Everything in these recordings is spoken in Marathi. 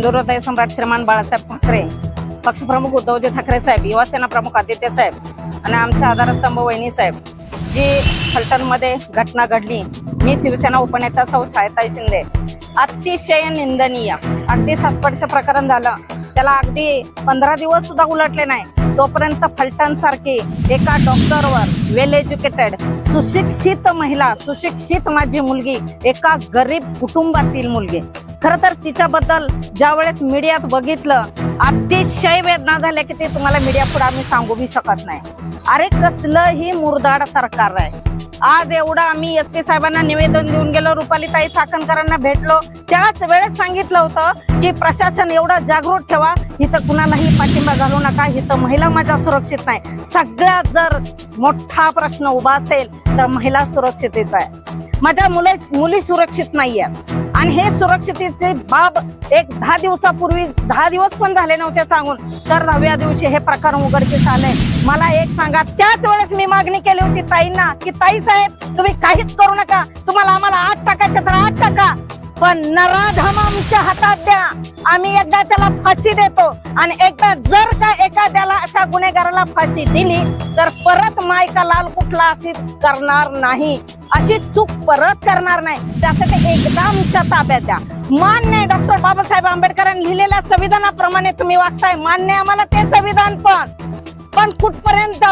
खरं हिंदू हृदय सम्राट श्रीमान बाळासाहेब ठाकरे पक्षप्रमुख उद्धवजी ठाकरे साहेब युवासेना प्रमुख आदित्य साहेब आणि आमच्या आधारस्तंभ वहिनी साहेब जी फलटणमध्ये घटना घडली. मी शिवसेना उपनेता सौ छायताई शिंदे. अतिशय निंदनीय. अगदी सासपडचं प्रकरण झालं. त्याला अगदी पंधरा दिवस सुद्धा उलटले नाही. तोपर्यंत फलटण सारखी एका डॉक्टरवर वेल एज्युकेटेड सुशिक्षित महिला सुशिक्षित माझी मुलगी एका गरीब कुटुंबातील मुलगी खर तर तिच्याबद्दल ज्या वेळेस मीडियात बघितलं अतिशय वेदना झाल्या की ते तुम्हाला मीडिया पुढे आम्ही सांगू बी शकत नाही. अरे कसलं ही मुरदाड सरकार आहे. आज एवढं आम्ही एस पी साहेबांना निवेदन देऊन गेलो रुपाली ताई चाकणकरांना भेटलो त्याच वेळेस सांगितलं होतं की प्रशासन एवढं जागृत ठेवा इथं कुणालाही पाठिंबा घालू नका इथं महिला माझ्या सुरक्षित नाही. सगळ्यात जर मोठा प्रश्न उभा असेल तर महिला सुरक्षितेचा आहे. माझ्या मुले मुली सुरक्षित नाही आहेत आणि हे सुरक्षितेचे बाब एक दहा दिवसापूर्वी दहा दिवस पण झाले नव्हते सांगून. तर नव्या दिवशी हे प्रकार उघडकीस आले मला एक सांगा त्याच वेळेस मी मागणी केली होती ताईंना की ताई साहेब तुम्ही काहीच करू नका. तुम्हाला आम्हाला आठ टाकायचे तर आठ टाका. पण नराधम आमच्या हातात द्या. आम्ही एकदा त्याला फाशी देतो. आणि एकदा जर का एखाद्याला अशा गुन्हेगाराला फाशी दिली तर परत मायका लाल कुठला अशी करणार नाही. अशी चूक परत करणार नाही. त्यासाठी एकदा आमच्या ताब्यात द्या. मान्य आहे डॉक्टर बाबासाहेब आंबेडकरांनी लिहिलेल्या संविधानाप्रमाणे तुम्ही वागताय. मान्य आहे आम्हाला ते संविधान पण. पण कुठपर्यंत?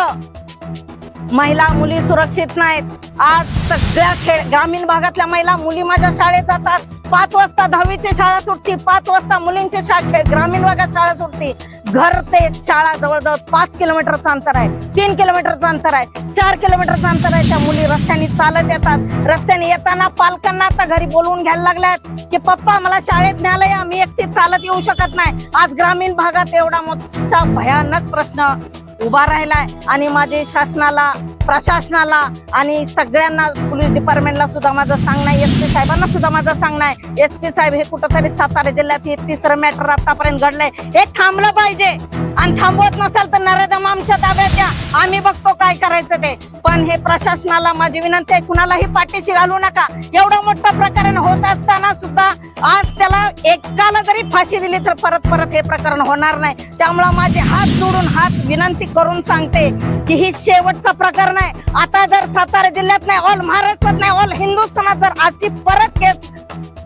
महिला मुली सुरक्षित नाहीत. आज सगळ्या खेळ ग्रामीण भागातल्या महिला मुली माझ्या शाळेत जातात. पाच वाजता दहावीची शाळा सुटती. पाच वाजता मुलींची शाळा ग्रामीण भागात शाळा सुटती. घर ते शाळा जवळजवळ पाच किलोमीटरचं अंतर आहे. तीन किलोमीटरचं अंतर आहे. चार किलोमीटरचं अंतर आहे. त्या मुली रस्त्याने चालत येतात. रस्त्याने येताना पालकांना आता घरी बोलवून घ्यायला लागल्यात की पप्पा मला शाळेत न्यायला या. मी एकटी चालत येऊ शकत नाही. आज ग्रामीण भागात एवढा मोठा भयानक प्रश्न उभा राहिलाय आणि माझे शासनाला प्रशासनाला आणि सगळ्यांना पोलीस डिपार्टमेंटला सुद्धा माझं सांगणं आहे. एस पी साहेबांना सुद्धा माझं सांगणं आहे. एस पी साहेब हे कुठंतरी सातारा जिल्ह्यात हे तिसरं मॅटर आतापर्यंत घडलंय. हे थांबलं पाहिजे. आणि थांबवत नसाल तर नरेदम आमच्या ताब्यात द्या आम्ही बघतो काय करायचं ते. पण हे प्रशासनाला माझी विनंती आहे कुणालाही पाठीशी घालू नका. एवढं मोठं प्रकरण होत असताना सुद्धा आज त्याला एकाला जरी फाशी दिली तर परत परत हे प्रकरण होणार नाही. त्यामुळं माझे हात जोडून हात विनंती करून सांगते की ही शेवटचं प्रकरण आहे. आता जर सातारा जिल्ह्यात नाही ऑल महाराष्ट्रात नाही ऑल हिंदुस्थानात जर अशी परत केस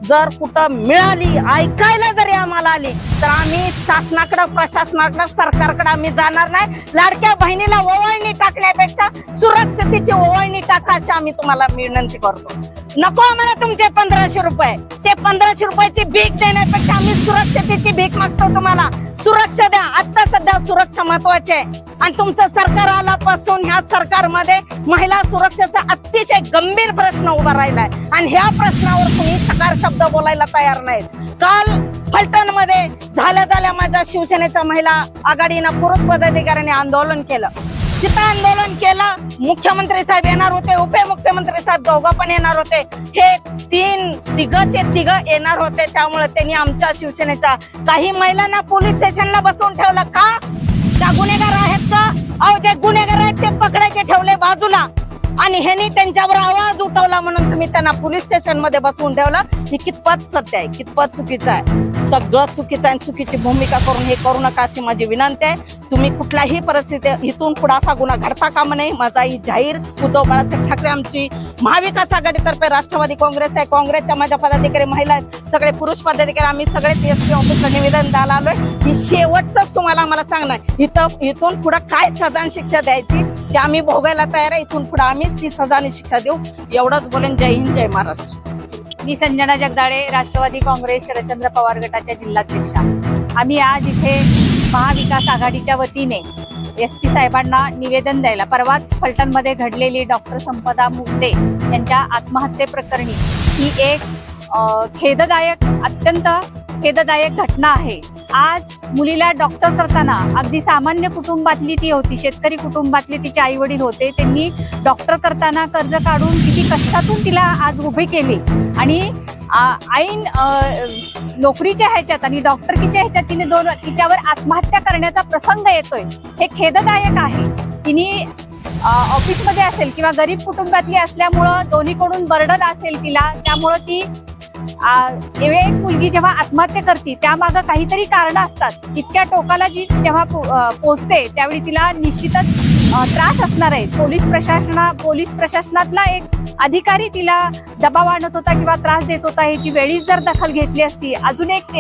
जर कुठं मिळाली ऐकायला जरी आम्हाला आली तर आम्ही शासनाकडं प्रशासनाकडं सरकारकडे आम्ही जाणार नाही. लाडक्या बहिणीला ओवाळणी टाकण्यापेक्षा सुरक्षितेची ओवाळणी टाका अशी आम्ही तुम्हाला विनंती करतो. नको आम्हाला तुमचे पंधराशे रुपये. ते पंधराशे रुपयाची भीक देण्यापेक्षा आम्ही सुरक्षितेची भीक मागतो तुम्हाला. सुरक्षा द्या. आता सध्या सुरक्षा महत्वाची आहे. आणि तुमचं सरकार आल्यापासून ह्या सरकारमध्ये महिला सुरक्षेचा अतिशय गंभीर प्रश्न उभा राहिलाय. आणि ह्या प्रश्नावर तुम्ही सकार शब्द बोलायला तयार नाहीत. काल फलटणमध्ये झाल्या झाल्या माझ्या शिवसेनेच्या महिला आघाडीनं पुरुष पदाधिकाऱ्यांनी आंदोलन केलं. तिथं आंदोलन केलं. मुख्यमंत्री साहेब येणार होते उपमुख्यमंत्री साहेब दोघं पण येणार होते. हे तीन तिघचे तिघ येणार होते त्यामुळे त्यांनी आमच्या शिवसेनेच्या काही महिलांना पोलीस स्टेशनला बसवून ठेवलं. का? त्या गुन्हेगार आहेत का? अहो जे गुन्हेगार आहेत ते पकडायचे ठेवले बाजूला. आणि ह्यांनी त्यांच्यावर आवाज उठवला म्हणून तुम्ही त्यांना पोलीस स्टेशनमध्ये बसवून ठेवलं. ही कितपत सत्य आहे कितपत चुकीचं आहे. सगळं चुकीचं आणि चुकीची भूमिका करून हे करू नका अशी माझी विनंती आहे. तुम्ही कुठल्याही परिस्थिती इथून पुढे असा गुन्हा घडता कामा नाही. माझा ही जाहीर उद्धव बाळासाहेब ठाकरे आमची महाविकास आघाडीतर्फे राष्ट्रवादी काँग्रेस आहे. काँग्रेसच्या माझ्या पदाधिकारी महिला आहेत सगळे पुरुष पदाधिकारी आम्ही सगळेच एस पी ऑफिसला निवेदन द्यायला आलोय. ही शेवटचंच तुम्हाला आम्हाला सांगणार इथं इथून पुढे काय सजान शिक्षा द्यायची की आम्ही भोगायला तयार आहे. इथून पुढे आम्हीच ती सजानी शिक्षा देऊ. एवढंच बोलेन. जय हिंद जय महाराष्ट्र. मी संजना जगदाळे राष्ट्रवादी काँग्रेस शरदचंद्र पवार गटाच्या जिल्हाध्यक्षा. आम्ही आज इथे महाविकास आघाडीच्या वतीने एस पी साहेबांना निवेदन द्यायला परवाच फलटणमध्ये घडलेली डॉक्टर संपदा मुगदे यांच्या आत्महत्येप्रकरणी ही एक खेददायक अत्यंत खेददायक घटना आहे. आज मुलीला डॉक्टर करताना अगदी सामान्य कुटुंबातली ती होती शेतकरी कुटुंबातले तिचे आई वडील होते त्यांनी डॉक्टर करताना कर्ज काढून किती कष्टातून तिला आज उभे केले. आणि ऐन नोकरीच्या ह्याच्यात आणि डॉक्टरकीच्या ह्याच्यात तिने दोन तिच्यावर आत्महत्या करण्याचा प्रसंग येतोय. हे खेददायक आहे. तिने ऑफिसमध्ये असेल किंवा गरीब कुटुंबातली असल्यामुळं दोन्हीकडून बर्डन असेल तिला त्यामुळं ती एक मुलगी जेव्हा आत्महत्या करते त्यामागं काहीतरी कारण असतात. इतक्या टोकाला जी तेव्हा पो- त्यावेळी तिला निश्चितच त्रास असणार आहे. पोलीस प्रशासना पोलीस प्रशासनातला एक अधिकारी तिला दबाव आणत होता किंवा त्रास देत होता ह्याची वेळीच जर दखल घेतली असती. अजून एक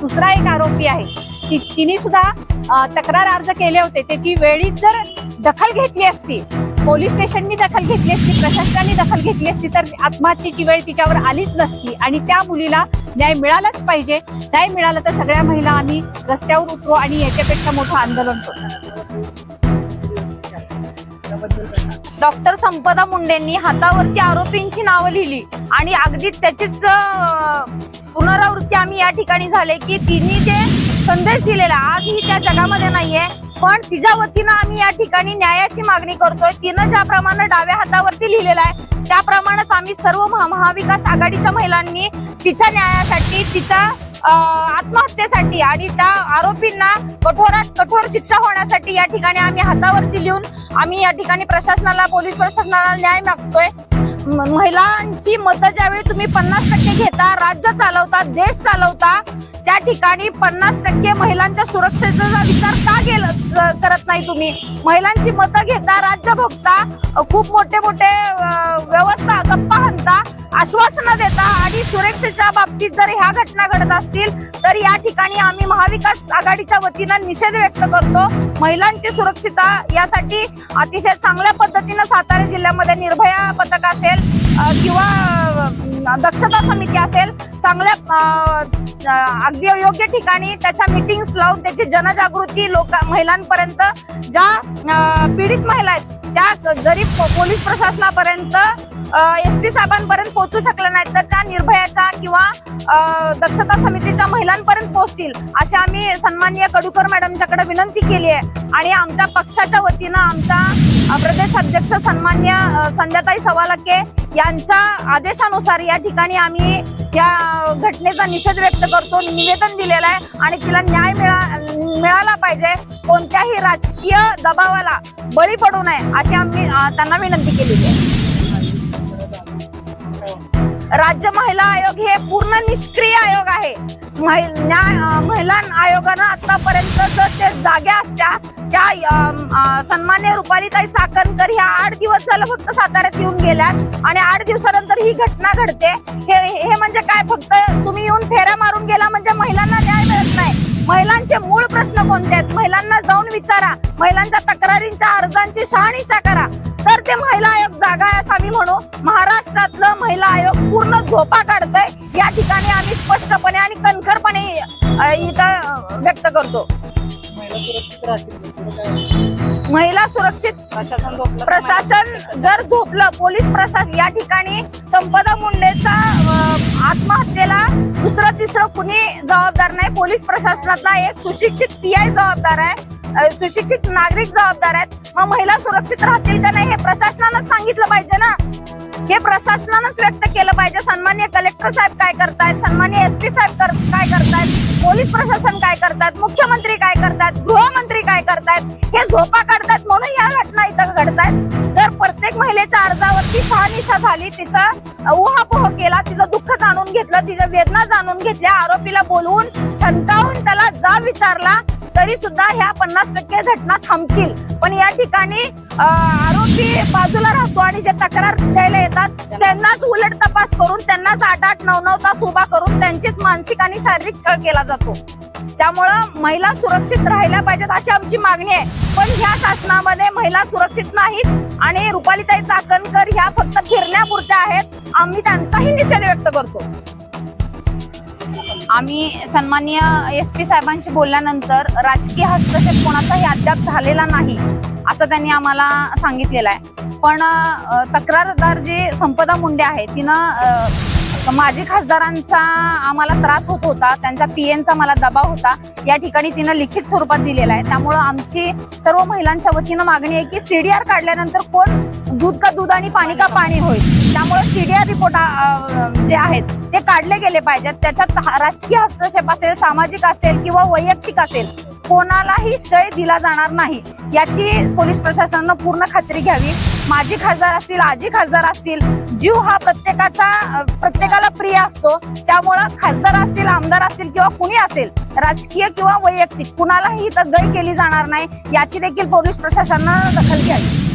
दुसरा एक आरोपी आहे. ती तिने सुद्धा तक्रार अर्ज केले होते. त्याची वेळीच जर दखल घेतली असती पोलीस स्टेशननी दखल घेतली असती प्रशासनाने दखल घेतली असती तर आत्महत्येची वेळ तिच्यावर आलीच नसती आणि त्या मुलीला न्याय मिळालाच पाहिजे. न्याय मिळाला तर सगळ्या महिला आम्ही रस्त्यावर उतरू आणि याच्यापेक्षा मोठं आंदोलन करू. डॉक्टर संपदा मुंडेंनी हातावरती आरोपींची नावं लिहिली. आणि अगदी त्याचीच पुनरावृत्ती आम्ही या ठिकाणी झाले की तिने जे संदेश दिलेला आजही त्या जगामध्ये नाहीये पण तिच्या वतीनं आम्ही या ठिकाणी न्यायाची मागणी करतोय. तिनं ज्याप्रमाणे डाव्या हातावरती लिहिलेलं आहे त्याप्रमाणेच आम्ही सर्व महा- महाविकास आघाडीच्या महिलांनी तिच्या न्यायासाठी तिच्या आत्महत्येसाठी आणि त्या आरोपींना कठोरात कठोर शिक्षा होण्यासाठी या ठिकाणी आम्ही हातावरती लिहून आम्ही या ठिकाणी प्रशासनाला पोलीस प्रशासनाला न्याय मागतोय. महिलांची मतं ज्यावेळी तुम्ही पन्नास टक्के घेता राज्य चालवता देश चालवता त्या ठिकाणी पन्नास टक्के महिलांच्या सुरक्षेचा विचार का केलं करत नाही तुम्ही? महिलांची मतं घेता राज्य बघता खूप मोठे मोठे व्यवस्था गप्पा हाणता आश्वासनं देता आणि सुरक्षेच्या बाबतीत जर ह्या घटना घडत असतील तर या ठिकाणी आम्ही महाविकास आघाडीच्या वतीनं निषेध व्यक्त करतो. महिलांची सुरक्षितता यासाठी अतिशय चांगल्या पद्धतीनं सातारा जिल्ह्यामध्ये निर्भया पथक असेल असेल किंवा दक्षता समिती असेल चांगल्या अगदी योग्य ठिकाणी त्याच्या मिटिंग्स लावून त्याची जनजागृती लोक महिलांपर्यंत ज्या पीडित महिला आहेत त्या जरी पोलीस प्रशासनापर्यंत एस पी साहेबांपर्यंत पोहोचू शकल्या नाहीत तर त्या निर्भयाच्या किंवा दक्षता समितीच्या महिलांपर्यंत पोहोचतील अशी आम्ही सन्माननीय कडूकर मॅडमच्याकडे विनंती केली आहे. आणि आमच्या पक्षाच्या वतीनं आमचा प्रदेश अध्यक्ष सन्मान्य संध्याताई सवालके यांच्या आदेशानुसार या ठिकाणी आम्ही या घटनेचा निषेध व्यक्त करतो निवेदन दिलेलं आहे आणि तिला न्याय मिळा मिळाला पाहिजे कोणत्याही राजकीय दबावाला बळी पडू नये अशी आम्ही त्यांना विनंती केलेली आहे. राज्य महिला आयोग हे पूर्ण निष्क्रिय आयोग आहे. महि- न्याय महिला आयोगानं आतापर्यंत जर ते जाग्या असत्या त्या सन्मान्य रुपालीताई चाकणकर ह्या आठ दिवस झालं फक्त साताऱ्यात येऊन गेल्यात आणि आठ दिवसानंतर ही घटना घडते. हे हे म्हणजे काय? फक्त तुम्ही येऊन फेऱ्या मारून गेला म्हणजे महिलांना न्याय मिळत नाही. महिलांचे मूळ प्रश्न कोणते आहेत? महिलांना जाऊन विचारा. महिलांच्या तक्रारींच्या अर्जांची शहानिशा करा. तर ते महिला म्हणू महाराष्ट्रातलं महिला आयोग पूर्ण झोपा काढतंय. या ठिकाणी आम्ही स्पष्टपणे आणि कणखरपणे इथं व्यक्त करतो. महिला सुरक्षित प्रशासन जर झोपलं पोलीस प्रशासन या ठिकाणी संपदा मुंडेचा आत्महत्येला दुसरं तिसरं कुणी जबाबदार नाही. पोलीस प्रशासनातला एक सुशिक्षित पीआय जबाबदार आहे. सुशिक्षित नागरिक जबाबदार आहेत. मग महिला सुरक्षित राहतील का नाही हे प्रशासनानं सांगितलं पाहिजे ना? हे प्रशासनानंच व्यक्त केलं पाहिजे. सन्मान्य कलेक्टर साहेब काय करतायत? सन्मान्य एस पी साहेब कर- काय करतायत? पोलीस प्रशासन काय करतात मुख्यमंत्री काय करतात गृहमंत्री काय करतायत? हे झोपा काढतात म्हणून या घटना इथं घडतायत. जर प्रत्येक महिलेच्या अर्जावरती शहानिशा झाली तिचा उहापोह केला तिचं दुःख जाणून घेतलं तिच्या वेदना जाणून घेतल्या आरोपीला बोलवून ठणकावून त्याला जा विचारला तरी सुद्धा ह्या पन्नास टक्के घटना थांबतील. पण या ठिकाणी आरोपी बाजूला राहतो आणि जे तक्रार द्यायला येतात त्यांनाच उलट तपास करून त्यांनाच आठ आठ नऊ नऊ तास उभा करून त्यांचीच मानसिक आणि शारीरिक छळ केला जातो. त्यामुळं महिला सुरक्षित राहिल्या पाहिजेत अशी आमची मागणी आहे. पण ह्या शासनामध्ये महिला सुरक्षित नाहीत आणि रुपालीताई चाकणकर ह्या फक्त फिरण्यापुरत्या आहेत. आम्ही त्यांचाही निषेध व्यक्त करतो. आम्ही सन्माननीय एस पी साहेबांशी बोलल्यानंतर राजकीय हस्तक्षेप कोणाचाही अद्याप झालेला नाही असं त्यांनी आम्हाला सांगितलेलं आहे. पण तक्रारदार जी संपदा मुंडे आहे तिनं माजी खासदारांचा आम्हाला त्रास होत होता त्यांचा पी एनचा मला दबाव होता या ठिकाणी तिनं लिखित स्वरूपात दिलेला आहे. त्यामुळं आमची सर्व महिलांच्या वतीनं मागणी आहे की सीडीआर काढल्यानंतर कोण दूध का दूध आणि पाणी का पाणी होईल? त्यामुळे सीडीआर रिपोर्ट जे आहेत ते काढले गेले पाहिजेत. त्याच्यात हा- राजकीय हस्तक्षेप असेल सामाजिक असेल किंवा वैयक्तिक असेल कोणालाही शय दिला जाणार नाही. याची पोलीस प्रशासनानं पूर्ण खात्री घ्यावी. माजी खासदार असतील आजी खासदार असतील जीव हा प्रत्येकाचा प्रत्येकाला प्रिय असतो. त्यामुळं खासदार असतील आमदार असतील किंवा कुणी असेल राजकीय किंवा वैयक्तिक कुणालाही इथं गय केली जाणार नाही. याची देखील पोलीस प्रशासनानं दखल घ्यावी.